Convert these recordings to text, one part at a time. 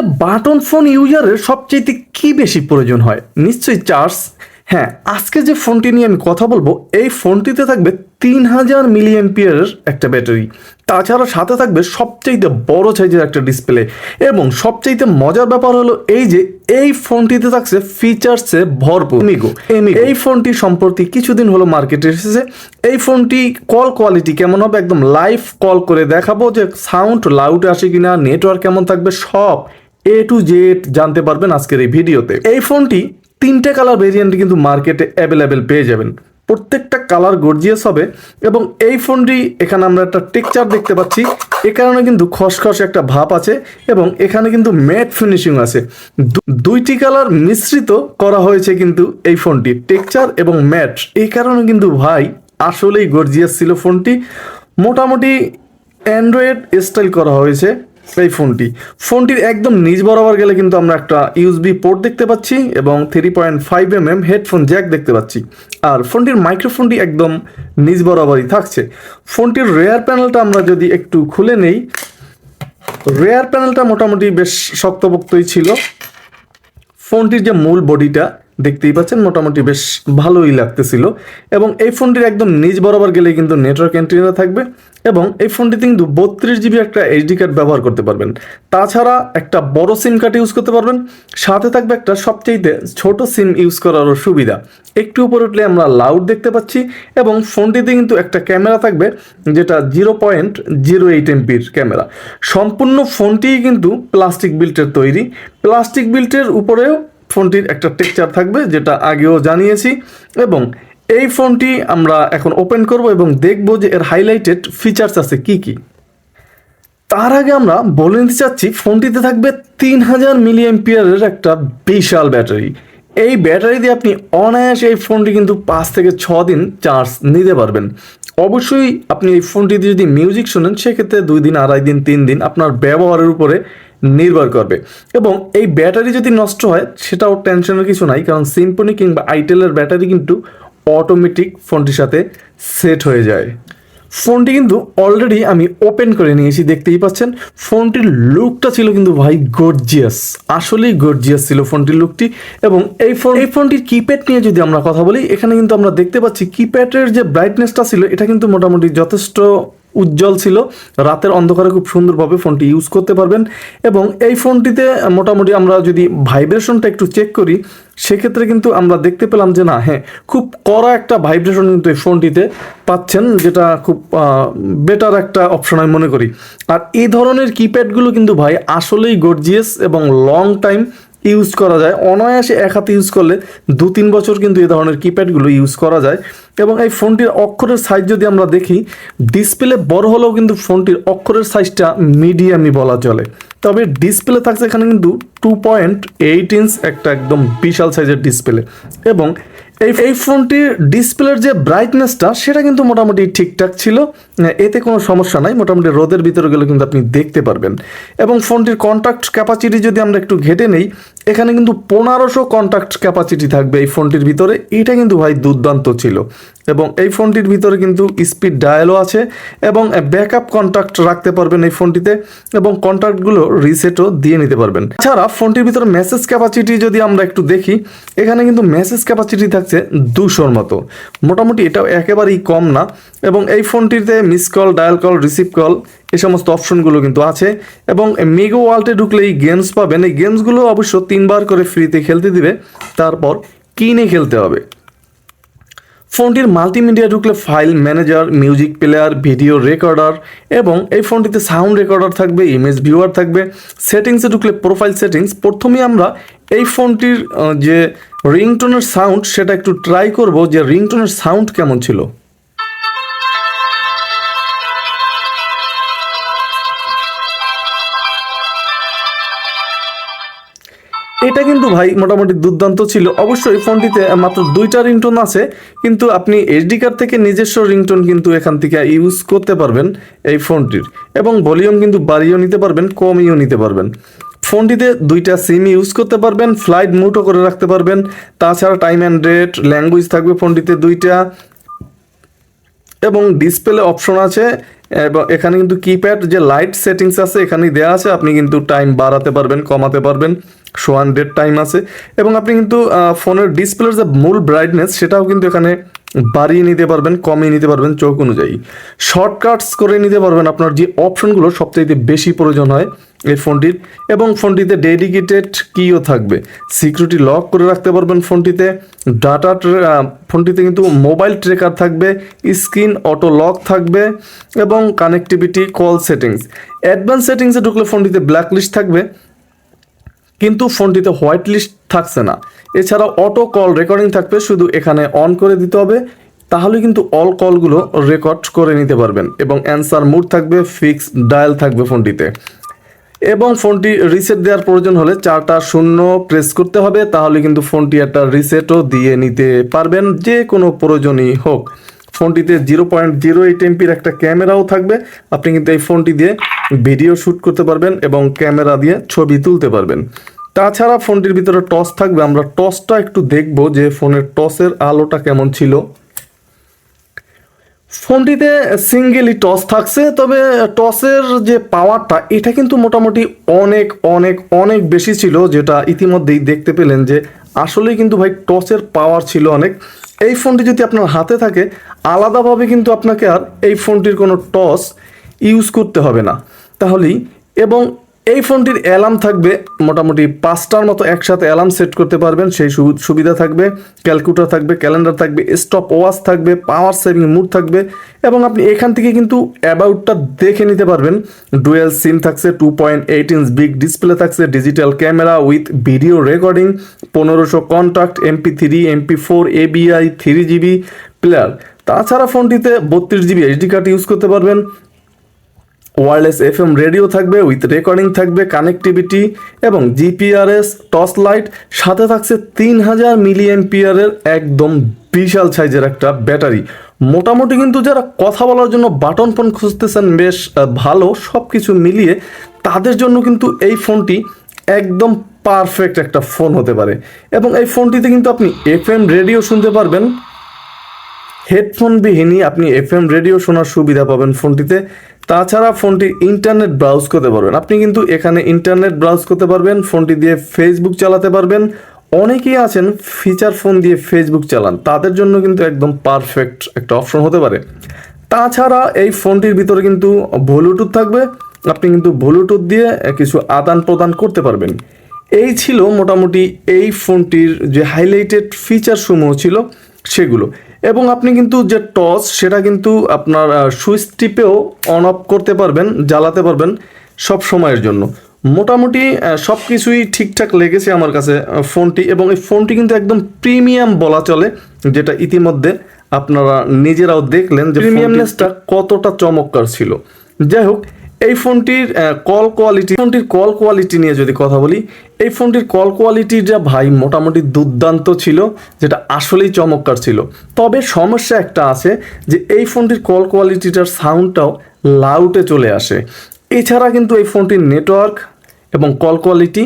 একটা button phone ইউজারের সবচেয়ে কি বেশি প্রয়োজন হয়? নিশ্চয়ই চার্জ। হ্যাঁ আজকে যে ফোনটি নিয়ে আমি কথা বলব এই ফোনটিতে থাকবে তিন হাজার মিলি এমপিয়ারের একটা ব্যাটারি। তাছাড়া সাথে থাকবে সবচাইতে বড় সাইজের একটা ডিসপ্লে এবং সবচাইতে মজার ব্যাপার হলো এই যে এই ফোনটিতে থাকছে ফিচার্সে ভরপুর এমিগো এই ফোনটি সম্প্রতি কিছুদিন হলো মার্কেটে এসেছে। এই ফোনটি কল কোয়ালিটি কেমন হবে একদম লাইভ কল করে দেখাবো যে সাউন্ড লাউড আসে কিনা নেটওয়ার্ক কেমন থাকবে সব এ টু জেড জানতে পারবেন আজকের এই ভিডিওতে। এই ফোনটি তিনটে কালার ভেরিয়েন্ট কিন্তু মার্কেটে অ্যাভেলেবেল পেয়ে যাবেন। প্রত্যেকটা কালার গর্জিয়াস হবে এবং এই ফোনটি এখানে আমরা একটা টেকচার দেখতে পাচ্ছি। এ কারণে কিন্তু খসখস একটা ভাব আছে এবং এখানে কিন্তু ম্যাট ফিনিশিং আছে। দুইটি কালার মিশ্রিত করা হয়েছে কিন্তু এই ফোনটি টেকচার এবং ম্যাট এই কারণে কিন্তু ভাই আসলেই গর্জিয়াস ছিল ফোনটি। মোটামুটি অ্যান্ড্রয়েড স্টাইল করা হয়েছে। এই ফোনটি। ফোনটির একদম নিচ বরাবর গেলে কিন্তু আমরা একটা ইউএসবি পোর্ট দেখতে পাচ্ছি এবং three point five M M headphone jack দেখতে পাচ্ছি। আর ফোনটির মাইক্রোফোনটি একদম নিচ বরাবরই থাকছে। ফোনটির রেয়ার প্যানেলটা আমরা যদি একটু খুলে নেই রেয়ার প্যানেলটা মোটামুটি বেশ শক্তপোক্তই ছিল। ফোনটির যে মূল বডিটা দেখতেই পাচ্ছেন, মোটামুটি বেশ ভালোই লাগতেছিল। এবং এই ফোনটির একদম নিজ বরাবর গেলে কিন্তু নেটওয়ার্ক অ্যান্টিনা থাকবে এবং এই ফোনটিতে কিন্তু বত্রিশ জিবি একটা এইচডি কার্ড ব্যবহার করতে পারবেন। তাছাড়া একটা বড় সিম কার্ড ইউজ করতে পারবেন। সাথে থাকবে একটা সবচেয়ে ছোট সিম ইউজ করারও সুবিধা। একটু উপর উঠলে আমরা লাউড দেখতে পাচ্ছি এবং ফোনটিতে কিন্তু একটা ক্যামেরা থাকবে যেটা জিরো পয়েন্ট জিরো এইট এমপির ক্যামেরা। সম্পূর্ণ ফোনটিই কিন্তু প্লাস্টিক বিল্টের তৈরি। প্লাস্টিক বিল্টের উপরেও ফোনটির একটা টেক্সচার থাকবে, যেটা আগেও জানিয়েছি। এবং এই ফোনটি আমরা এখন ওপেন করব এবং দেখব যে এর হাইলাইটেড ফিচার্স আছে কি কি। তার আগে আমরা বলে নিতে চাচ্ছি, ফোনটিতে থাকবে তিন হাজার মিলি এমপিয়ারের একটা বিশাল ব্যাটারি। এই ব্যাটারি দিয়ে আপনি অনায়াসে এই ফোনটি কিন্তু পাঁচ থেকে ছ দিন চার্জ নিতে পারবেন। অবশ্যই আপনি এই ফোনটিতে যদি মিউজিক শোনেন, সেক্ষেত্রে দুই দিন, আড়াই দিন, তিন দিন আপনার ব্যবহারের উপরে নির্ভর করবে। এবং এই ব্যাটারি যদি নষ্ট হয়, সেটাও টেনশনের কিছু নাই, কারণ সিম্পনি কিংবা আইটেলের ব্যাটারি কিন্তু অটোমেটিক ফোনটির সাথে সেট হয়ে যায়। ফোনটি কিন্তু অলরেডি আমি ওপেন করে নিয়েছি, দেখতেই পাচ্ছেন। ফোনটির লুকটা ছিল কিন্তু ভাই গর্জিয়াস আসলেই গর্জিয়াস ছিল ফোনটির লুকটি এবং এই ফোন এই ফোনটির কিপ্যাড নিয়ে যদি আমরা কথা বলি, এখানে কিন্তু আমরা দেখতে পাচ্ছি কিপ্যাডের যে ব্রাইটনেসটা ছিল, এটা কিন্তু মোটামুটি যথেষ্ট উজ্জ্বল ছিল। রাতের অন্ধকারে খুব সুন্দরভাবে ফোনটি ইউজ করতে পারবেন এবং এই ফোনটিতে মোটামুটি আমরা যদি ভাইব্রেশনটা একটু চেক করি, সেক্ষেত্রে কিন্তু আমরা দেখতে পেলাম যে না হ্যাঁ খুব কড়া একটা ভাইব্রেশন কিন্তু এই ফোনটিতে পাচ্ছেন, যেটা খুব বেটার একটা অপশন আমি মনে করি। আর এই ধরনের কিপ্যাডগুলো কিন্তু ভাই আসলেই গর্জিয়াস এবং লং টাইম ইউজ করা যায়। অনায়াসে এক হাতে ইউজ করলে দু তিন বছর কিন্তু এ ধরনের কিপ্যাডগুলো ইউজ করা যায়। এবং এই ফোনটির অক্ষরের সাইজ যদি আমরা দেখি ডিসপ্লে বড় হলেও কিন্তু ফোনটির অক্ষরের সাইজটা মিডিয়ামই বলা চলে। তবে ডিসপ্লে থাকছে এখানে কিন্তু টু পয়েন্ট এইট ইঞ্চ একটা একদম বিশাল সাইজের ডিসপ্লে এবং এই এই ফোনটির ডিসপ্লের যে ব্রাইটনেসটা সেটা কিন্তু মোটামুটি ঠিকঠাক ছিল। এতে কোনো সমস্যা নাই, মোটামুটি রোদের ভিতরে গেলে কিন্তু আপনি দেখতে পারবেন। এবং ফোনটির কন্ট্যাক্ট ক্যাপাসিটি যদি আমরা একটু ঘেটে নেই, এখানে কিন্তু পনেরোশো কন্ট্যাক্ট ক্যাপাসিটি থাকবে এই ফোনটির ভিতরে। এটা কিন্তু ভাই দুর্দান্ত ছিল। এবং এই ফোনটির ভিতরে কিন্তু স্পিড ডায়ালও আছে এবং ব্যাকআপ কন্ট্যাক্ট রাখতে পারবেন এই ফোনটিতে এবং কন্ট্যাক্টগুলো রিসেটও দিয়ে নিতে পারবেন। এছাড়া ফোনটির ভিতরে মেসেজ ক্যাপাসিটি যদি আমরা একটু দেখি, এখানে কিন্তু মেসেজ ক্যাপাসিটি থাকছে দুশোর মতো। মোটামুটি এটাও একেবারেই কম না এবং এই ফোনটিতে miss call dial call receive call এই সমস্ত অপশনগুলো কিন্তু আছে এবং মেগো ওয়ালটে ঢুকলেই গেমস পাবেন। এই গেমসগুলো অবশ্য তিনবার করে ফ্রিতে খেলতে দিবে, তারপর কিনে খেলতে হবে। ফোনটির মাল্টিমিডিয়া ঢুকলে file manager music player video recorder এবং এই ফোনটিতে সাউন্ড রেকর্ডার থাকবে ইমেজ ভিউয়ার থাকবে। সেটিংসে ঢুকলে প্রোফাইল সেটিংস প্রথমে আমরা এই ফোনটির যে রিংটোনের সাউন্ড, সেটা একটু ট্রাই করব যে রিংটোনের সাউন্ড কেমন ছিল। এটা কিন্তু ভাই মোটামুটি দুর্দান্ত ছিল। অবশ্যই ফোনটিতে মাত্র দুইটা রিংটোন আছে, কিন্তু আপনি এইচডি কার্ড থেকে নিজস্ব রিংটোন কিন্তু এখান থেকে ইউজ করতে পারবেন এই ফোনটির। এবং ভলিউম কিন্তু বাড়িয়েও নিতে পারবেন, কমিয়েও নিতে পারবেন। ফোনটিতে দুইটা সিম ইউজ করতে পারবেন, ফ্লাইট মুটও করে রাখতে পারবেন। তাছাড়া টাইম অ্যান্ড ডেট, ল্যাঙ্গুয়েজ থাকবে ফোনটিতে দুইটা। এবং ডিসপ্লে অপশন আছে, এবং এখানে কিন্তু কিপ্যাড, যে লাইট সেটিংস আছে এখানে দেওয়া আছে। আপনি কিন্তু টাইম বাড়াতে পারবেন, কমাতে পারবেন, শো হান্ড্রেড টাইম আছে। এবং আপনি কিন্তু ফোনের ডিসপ্লের যে মূল ব্রাইটনেস সেটাও কিন্তু এখানে বাড়িয়ে নিতে পারবেন, কমিয়ে নিতে পারবেন চোখ অনুযায়ী। শর্টকাটস করে নিতে পারবেন আপনার যে অপশনগুলো সবচাইতে বেশি প্রয়োজন হয় এই ফোনটির, এবং ফোনটিতে ডেডিকেটেড কিও থাকবে। সিকিউরিটি লক করে রাখতে পারবেন ফোনটিতে। ডাটা ফোনটিতে কিন্তু মোবাইল ট্রেকার থাকবে স্ক্রিন অটো লক থাকবে, এবং কানেক্টিভিটি কল সেটিংস অ্যাডভান্স সেটিংসে ঢুকলে ফোনটিতে ব্ল্যাক লিস্ট থাকবে। কিন্তু ফোনটিতে হোয়াইট লিস্ট থাকছে না। এছাড়া অটো কল রেকর্ডিং থাকবে, শুধু এখানে অন করে দিতে হবে। তাহলে কিন্তু অল কলগুলো রেকর্ড করে নিতে পারবেন এবং অ্যান্সার মুড থাকবে, ফিক্স ডায়াল থাকবে ফোনটিতে। এবং ফোনটি রিসেট দেওয়ার প্রয়োজন হলে চারটা শূন্য প্রেস করতে হবে, তাহলে কিন্তু ফোনটি একটা রিসেটও দিয়ে নিতে পারবেন, যে কোনো প্রয়োজনই হোক। ফোনটিতে জিরো পয়েন্ট জিরো এইট এমপির একটা ক্যামেরাও থাকবে। আপনি কিন্তু এই ফোনটি দিয়ে ভিডিও শ্যুট করতে পারবেন এবং ক্যামেরা দিয়ে ছবি তুলতে পারবেন। তাছাড়া ফোনটির ভিতরে টস থাকবে। আমরা টসটা একটু দেখব যে ফোনের টসের আলোটা কেমন ছিল। ফোনটিতে সিঙ্গেলই টস থাকছে, তবে টসের যে পাওয়ারটা, এটা কিন্তু মোটামুটি অনেক অনেক অনেক বেশি ছিল, যেটা ইতিমধ্যেই দেখতে পেলেন যে আসলেই কিন্তু ভাই টসের পাওয়ার ছিল অনেক। এই ফোনটি যদি আপনার হাতে থাকে, আলাদাভাবে কিন্তু আপনাকে আর এই ফোনটির কোনো টস ইউজ করতে হবে না। তাহলেই এবং এই ফোনটির অ্যালার্ম থাকবে মোটামুটি পাঁচটার মতো একসাথে অ্যালার্ম সেট করতে পারবেন। সেই সুবিধা থাকবে, ক্যালকুলেটর থাকবে, ক্যালেন্ডার থাকবে স্টপ ওয়াচ থাকবে, পাওয়ার সেভিং মুড থাকবে এবং আপনি এখান থেকে কিন্তু অ্যাবাউটটা দেখে নিতে পারবেন। ডুয়েল সিম থাকছে two point eight inch big display থাকছে digital camera with video recording পনেরোশো contact MP three MP four AVI three GB player তাছাড়া ফোনটিতে বত্রিশ জিবি এইচডি কার্ড ইউজ করতে পারবেন। ওয়্যারলেস এফএম রেডিও থাকবে, উইথ রেকর্ডিং থাকবে, কানেক্টিভিটি এবং জিপিআরএস, টর্চ লাইট, সাথে থাকছে তিন হাজার মিলি এমপিয়ারের একদম বিশাল সাইজের একটা ব্যাটারি। মোটামুটি কিন্তু যারা কথা বলার জন্য বাটন ফোন খুঁজতেছেন, বেশ ভালো সব কিছু মিলিয়ে তাদের জন্য কিন্তু এই ফোনটি একদম পারফেক্ট একটা ফোন হতে পারে। এবং এই ফোনটিতে কিন্তু আপনি এফ এম রেডিও শুনতে পারবেন। হেডফোন বিহীনই আপনি এফএম রেডিও শোনার সুবিধা পাবেন ফোনটিতে। তাছাড়া ফোনটি ইন্টারনেট ব্রাউজ করতে পারবেন। আপনি কিন্তু এখানে ইন্টারনেট ব্রাউজ করতে পারবেন, ফোনটি দিয়ে ফেসবুক চালাতে পারবেন। অনেকেই আছেন ফিচার ফোন দিয়ে ফেসবুক চালান, তাদের জন্য কিন্তু একদম পারফেক্ট একটা অপশন হতে পারে। তাছাড়া এই ফোনটির ভিতরে কিন্তু ব্লুটুথ থাকবে, আপনি কিন্তু ব্লুটুথ দিয়ে কিছু আদান প্রদান করতে পারবেন। এই ছিল মোটামুটি এই ফোনটির যে হাইলাইটেড ফিচার সমূহ ছিল সেগুলো। এবং আপনি কিন্তু যে টস সেটা কিন্তু আপনার সুইচ টিপেও অন অফ করতে পারবেন জ্বালাতে পারবেন সব সময়ের জন্য। মোটামুটি সব কিছুই ঠিকঠাক লেগেছে আমার কাছে ফোনটি। এবং এই ফোনটি কিন্তু একদম প্রিমিয়াম বলা চলে যেটা ইতিমধ্যে আপনারা নিজেরাও দেখলেন যে প্রিমিয়ামনেসটা কতটা চমৎকার ছিল। যাই হোক এই ফোনটির কল কোয়ালিটি ফোনটির কল কোয়ালিটি নিয়ে যদি কথা বলি, এই ফোনটির কল কোয়ালিটিটা ভাই মোটামুটি দুর্দান্ত ছিল, যেটা আসলেই চমৎকার ছিল। তবে সমস্যা একটা আছে যে এই ফোনটির কল কোয়ালিটিটার সাউন্ডটাও লাউটে চলে আসে। এছাড়া কিন্তু এই ফোনটির নেটওয়ার্ক এবং কল কোয়ালিটি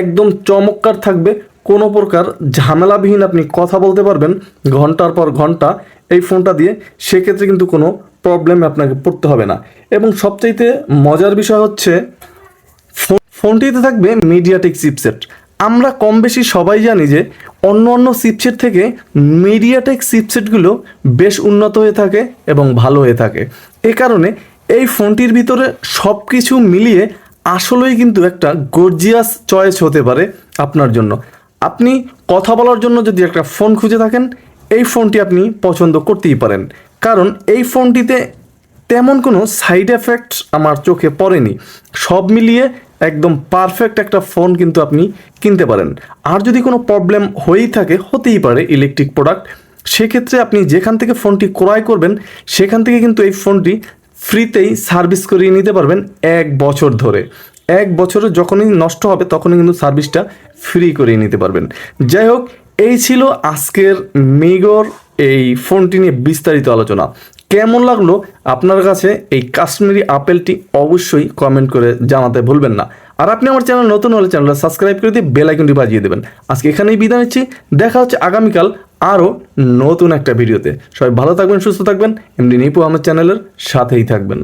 একদম চমৎকার থাকবে। কোনো প্রকার ঝামেলাবিহীন আপনি কথা বলতে পারবেন ঘণ্টার পর ঘণ্টা এই ফোনটা দিয়ে, সেক্ষেত্রে কিন্তু কোনো প্রবলেমে আপনাকে পড়তে হবে না। এবং সবচাইতে মজার বিষয় হচ্ছে ফোনটিতে থাকবে মিডিয়াটেক চিপসেট আমরা কম বেশি সবাই জানি যে, অন্য অন্য চিপসেট থেকে মিডিয়াটেক চিপসেটগুলো বেশ উন্নত হয়ে থাকে এবং ভালো হয়ে থাকে। এ কারণে এই ফোনটির ভিতরে সব কিছু মিলিয়ে আসলেই কিন্তু একটা গর্জিয়াস চয়েস হতে পারে আপনার জন্য। আপনি কথা বলার জন্য যদি একটা ফোন খুঁজে থাকেন, এই ফোনটি আপনি পছন্দ করতেই পারেন। কারণ এই ফোনটিতে তেমন কোনো সাইড এফেক্ট আমার চোখে পড়েনি। সব মিলিয়ে একদম পারফেক্ট একটা ফোন কিন্তু আপনি কিনতে পারেন। আর যদি কোনো প্রবলেম হয়েই থাকে, হতেই পারে ইলেকট্রিক প্রোডাক্ট সেক্ষেত্রে আপনি যেখান থেকে ফোনটি ক্রয় করবেন, সেখান থেকে কিন্তু এই ফোনটি ফ্রিতেই সার্ভিস করিয়ে নিতে পারবেন এক বছর ধরে। এক বছরে যখনই নষ্ট হবে, তখনই কিন্তু সার্ভিসটা ফ্রি করিয়ে নিতে পারবেন। যাই হোক, এই ছিল আজকের মিগর এই ফোনটি নিয়ে বিস্তারিত আলোচনা। কেমন লাগল আপনার কাছে এই কাশ্মীরি আপেলটি অবশ্যই কমেন্ট করে জানাতে ভুলবেন না। আর আপনি আমার চ্যানেল নতুন হলে চ্যানেলটা সাবস্ক্রাইব করে দিয়ে বেল আইকনটি বাজিয়ে দেবেন। আজকে এখানেই বিদায় নিচ্ছি। দেখা হচ্ছে আগামীকাল আরও নতুন একটা ভিডিওতে। সবাই ভালো থাকবেন, সুস্থ থাকবেন। এমনি নিপু আমার চ্যানেলের সাথেই থাকবেন।